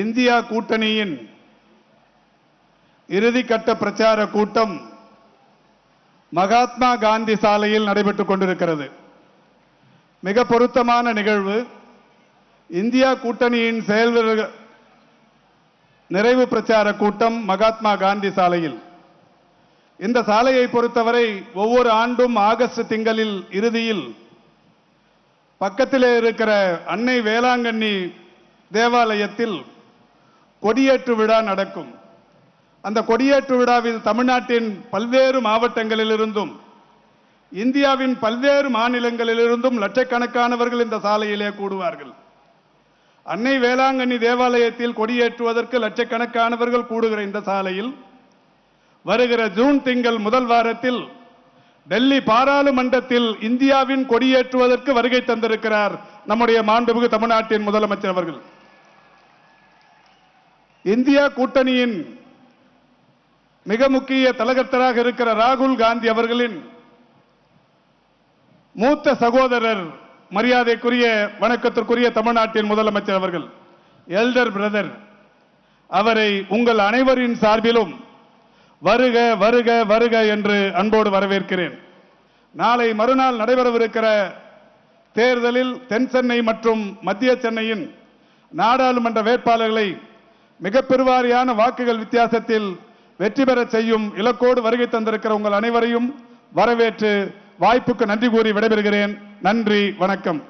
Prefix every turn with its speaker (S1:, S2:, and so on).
S1: India கூட்டணியின் இறுதிக்கட்ட பிரச்சார கூட்டம் மகாத்மா காந்தி சாலையில் நடைபெற்றுக் கொண்டிருக்கிறது. மிக பொருத்தமான நிகழ்வு. இந்தியா கூட்டணியின் செயல் நிறைவு பிரச்சார கூட்டம் மகாத்மா காந்தி சாலையில். இந்த சாலையை பொறுத்தவரை ஒவ்வொரு ஆண்டும் ஆகஸ்ட் திங்களில் இறுதியில் பக்கத்திலே இருக்கிற அன்னை வேளாங்கண்ணி தேவாலயத்தில் கொடியேற்று விழா நடக்கும். அந்த கொடியேற்று விழாவில் தமிழ்நாட்டின் பல்வேறு மாவட்டங்களிலிருந்தும் இந்தியாவின் பல்வேறு மாநிலங்களிலிருந்தும் லட்சக்கணக்கானவர்கள் இந்த சாலையிலே கூடுவார்கள். அன்னை வேளாங்கண்ணி தேவாலயத்தில் கொடியேற்றுவதற்கு லட்சக்கணக்கானவர்கள் கூடுகிற இந்த சாலையில் வருகிற ஜூன் திங்கள் முதல் வாரத்தில் டெல்லி பாராளுமன்றத்தில் இந்தியாவின் கொடியேற்றுவதற்கு வருகை தந்திருக்கிறார் நம்முடைய மாண்புமிகு தமிழ்நாட்டின் முதலமைச்சர் அவர்கள். இந்தியா கூட்டணியின் மிக முக்கிய தலகர்த்தராக இருக்கிற ராகுல் காந்தி அவர்களின் மூத்த சகோதரர் மரியாதைக்குரிய வணக்கத்திற்குரிய தமிழ்நாட்டின் முதலமைச்சர் அவர்கள் எல்டர் பிரதர் அவரை உங்கள் அனைவரின் சார்பிலும் வருக வருக வருக என்று அன்போடு வரவேற்கிறேன். நாளை மறுநாள் நடைபெறவிருக்கிற தேர்தலில் தென் சென்னை மற்றும் மத்திய சென்னையின் நாடாளுமன்ற வேட்பாளர்களை மிக பெருவாரியான வாக்குகள் வித்தியாசத்தில் வெற்றி பெற செய்யும் இலக்கோடு வருகை தந்திருக்கிற உங்கள் அனைவரையும் வரவேற்று வாய்ப்புக்கு நன்றி கூறி விடைபெறுகிறேன். நன்றி வணக்கம்.